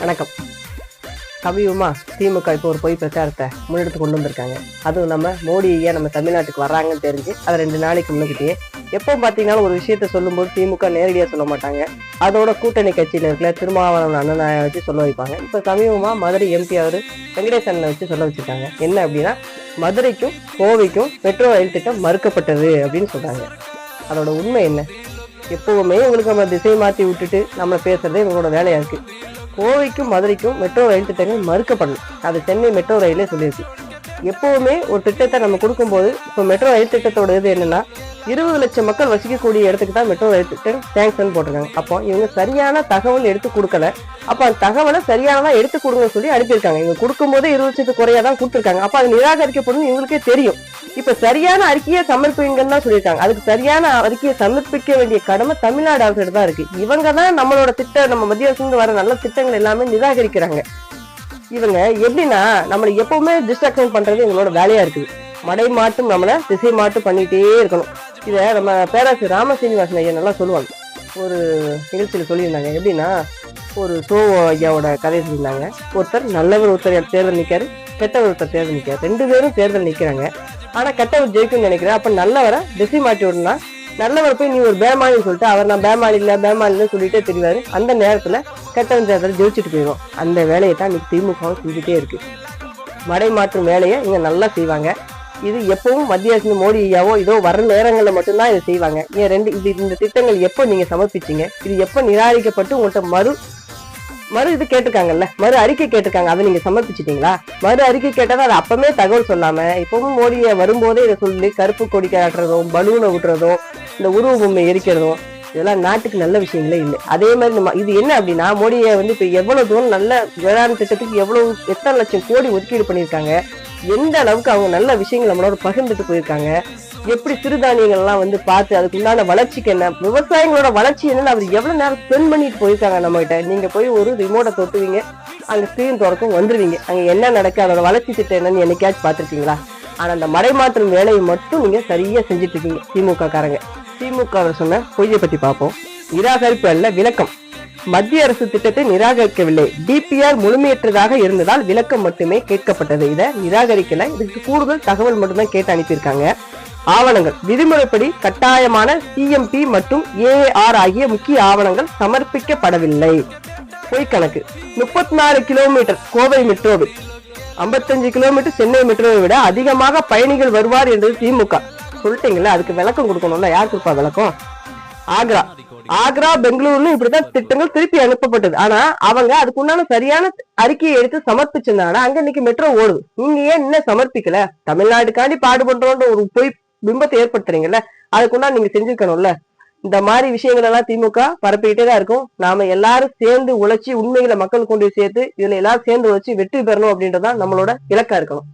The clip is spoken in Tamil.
வணக்கம். கவியுமா திமுக இப்போ ஒரு பொய் பிரச்சாரத்தை முன்னெடுத்து கொண்டு வந்திருக்காங்க. அதுவும் நம்ம மோடி ஐயா நம்ம தமிழ்நாட்டுக்கு வர்றாங்கன்னு தெரிஞ்சு அதை ரெண்டு நாளைக்கு முன்னுக்கிட்டே எப்போ பார்த்தீங்கன்னா ஒரு விஷயத்த சொல்லும்போது திமுக நேரடியாக சொல்ல மாட்டாங்க. அதோட கூட்டணி கட்சியில் இருக்கிற திருமாவளவன் அண்ணனாயை வச்சு சொல்ல வைப்பாங்க. இப்போ சமீபமாக மதுரை எம்பி அவர் வெங்கடேசனை வச்சு சொல்ல வச்சுருக்காங்க. என்ன அப்படின்னா மதுரைக்கும் கோவைக்கும் மெட்ரோ ரயில் திட்டம் மறுக்கப்பட்டது அப்படின்னு சொல்கிறாங்க அதோட உண்மை என்ன? எப்போவுமே உங்களுக்கு நம்ம திசை மாற்றி விட்டுட்டு நம்ம பேசுறதே இவங்களோட வேலையாக இருக்குது கோவைக்கும் மதுரைக்கும் மெட்ரோ ரயில் திட்டங்கள் மறுக்கப்படணும். அது சென்னை மெட்ரோ ரயிலே சொல்லியிருக்கு. எப்போவுமே ஒரு திட்டத்தை நம்ம கொடுக்கும்போது இப்போ மெட்ரோ ரயில் திட்டத்தோட இது என்னன்னா இருபது லட்சம் மக்கள் வசிக்கக்கூடிய இடத்துக்கு தான் மெட்ரோ ரயில் திட்டம் சேங்ஷன் போட்டிருக்காங்க. அப்போ இவங்க சரியான தகவல் எடுத்து கொடுக்கல. அப்போ அந்த தகவலை சரியானதா எடுத்து கொடுங்க சொல்லி அனுப்பியிருக்காங்க. இவங்க கொடுக்கும்போதே இருபது லட்சத்துக்கு குறையா தான் கொடுத்துருக்காங்க. அப்போ அது நிராகரிக்கப்படும் இவங்களுக்கே தெரியும். இப்ப சரியான அறிக்கையை சமர்ப்பிங்கன்னு தான் சொல்லியிருக்காங்க. அதுக்கு சரியான அறிக்கையை சமர்ப்பிக்க வேண்டிய கடமை தமிழ்நாடு அரசு தான் இருக்கு. இவங்க தான் நம்மளோட திட்டம் நம்ம மத்திய அரசு வர நல்ல திட்டங்கள் எல்லாமே நிராகரிக்கிறாங்க. இவங்க எப்படின்னா நம்மளை எப்பவுமே டிஸ்ட்ராக்ஷன் பண்றது இவங்களோட வேலையா இருக்குது. மடை மாட்டும் நம்மளை திசை மாட்டு பண்ணிட்டே இருக்கணும். இதை நம்ம பேராசிரியர் ராமசீனிவாசன் ஐயா நல்லா சொல்லுவாங்க. ஒரு நிகழ்ச்சியில் சொல்லியிருந்தாங்க. எப்படின்னா ஒரு சோ ஐயாவோட கதையை சொல்லியிருந்தாங்க. ஒருத்தர் நல்லவர் ஒருத்தர் தேர்தல் நிற்காரு கெட்டவர் ஒருத்தர் தேர்தல் நிக்காரு ரெண்டு பேரும் தேர்தல் நிற்கிறாங்க. ஆனால் கெட்டவர் ஜெயிக்கும்னு நினைக்கிறேன். அப்போ நல்லவரை திசை மாட்டி விடணும்னா நல்லவர் போய் நீ ஒரு பேமாலின்னு சொல்லிட்டு அவர் நான் பேமாலி இல்லை பேமாலின்னு சொல்லிட்டே தெரிவாரு. அந்த நேரத்தில் கெட்டவன் தேர்தல் ஜெயிச்சுட்டு போயிடும் அந்த வேலையை தான் இன்னைக்கு திமுகவும் செஞ்சுட்டே இருக்கு. மடை மாற்றும் வேலையை இங்கே நல்லா செய்வாங்க. இது எப்பவும் மத்திய அரசு மோடி ஐயாவோ இதோ வர நேரங்களில் மட்டும்தான் இதை செய்வாங்க. ஏன் ரெண்டு இது இந்த திட்டங்கள் எப்போ நீங்கள் சமர்ப்பிச்சீங்க? இது எப்போ நிராகரிக்கப்பட்டு உங்கள்கிட்ட மறு மறு இது கேட்டிருக்காங்கல்ல? மறு அறிக்கை கேட்டிருக்காங்க. அதை நீங்க சமர்ப்பிச்சிட்டீங்களா? மறு அறிக்கை கேட்டதை அது அப்பவே தகவல் சொல்லாம இப்பவும் மோடியை வரும்போதே இதை சொல்லி கருப்பு கொடி காட்டுறதும் பலூனை விட்டுறதும் இந்த உருவ பொம்மை எரிக்கிறதும் இதெல்லாம் நாட்டுக்கு நல்ல விஷயங்களே இல்லை. அதே மாதிரி நம்ம இது என்ன அப்படின்னா மோடியை வந்து இப்போ எவ்வளோ தூரம் நல்ல வேளாண் திட்டத்துக்கு எவ்வளோ எத்தனை லட்சம் கோடி ஒதுக்கீடு பண்ணியிருக்காங்க எந்த அளவுக்கு அவங்க நல்ல விஷயங்கள் நம்மளோட பகிர்ந்துட்டு போயிருக்காங்க எப்படி சிறுதானியங்கள்லாம் வந்து பார்த்து அதுக்கு வளர்ச்சிக்கு என்ன விவசாயிகளோட வளர்ச்சி என்னன்னு அவர் எவ்வளோ நேரம் ஸ்பெண்ட் பண்ணிட்டு போயிருக்காங்க நம்மகிட்ட. நீங்கள் போய் ஒரு ரிமோட்டை தொட்டுவீங்க அங்கே ஸ்க்ரீன் திறக்கும் வந்துருவீங்க. அங்கே என்ன நடக்கு அதோட வளர்ச்சி திட்டம் என்னன்னு என்னைக்காச்சும் பார்த்துருக்கீங்களா? ஆனால் அந்த மடைமாற்றும் வேலையை மட்டும் நீங்கள் சரியாக செஞ்சுட்டு இருக்கீங்க திமுக காரங்க திமுக அவர் சொன்ன பொய்யை பத்தி பார்ப்போம். நிராகரிப்பு அல்ல விளக்கம். மத்திய அரசு திட்டத்தை நிராகரிக்கவில்லை. டிபிஆர் முழுமையற்றதாக இருந்ததால் விளக்கம் மட்டுமே கேட்கப்பட்டது. இதை நிராகரிக்கல. இதுக்கு கூடுதல் தகவல் மட்டும்தான் கேட்டு அனுப்பியிருக்காங்க. ஆவணங்கள். விதிமுறைப்படி கட்டாயமான சிஎம்பி மற்றும் ஏஆர் ஆகிய முக்கிய ஆவணங்கள் சமர்ப்பிக்கப்படவில்லை. பொய் கணக்கு. முப்பத்தி நாலு கிலோமீட்டர் கோவை மெட்ரோவில். ஐம்பத்தஞ்சு கிலோமீட்டர் சென்னை மெட்ரோவை விட அதிகமாக பயணிகள் வருவார் என்றது திமுக. சொல்லிட்டீங்களா அதுக்கு விளக்கம் கொடுக்கணும்ல யார் கொடுப்பா விளக்கம்? ஆக்ரா. ஆக்ரா பெங்களூர்னு இப்படிதான் திட்டங்கள் திருப்பி அனுப்பப்பட்டது. ஆனா அவங்க அதுக்கு உண்டான சரியான அறிக்கையை எடுத்து சமர்ப்பிச்சிருந்தாங்கன்னா அங்க இன்னைக்கு மெட்ரோ ஓடுது. நீங்க ஏன் இன்னும் சமர்ப்பிக்கல? தமிழ்நாட்டுக்காண்டி பாடுபடுறோன்ற ஒரு பொய் பிம்பத்தை ஏற்படுத்துறீங்கல்ல அதுக்குண்டா நீங்க செஞ்சிருக்கணும்ல. இந்த மாதிரி விஷயங்கள் எல்லாம் திமுக பரப்பிக்கிட்டே தான் இருக்கும். நாம எல்லாரும் சேர்ந்து உழைச்சி உண்மைகளை மக்கள் கொண்டு சேர்த்து இதுல எல்லாரும் சேர்ந்து உழைச்சி வெற்றி பெறணும் அப்படின்றதான் நம்மளோட இலக்கா இருக்கணும்.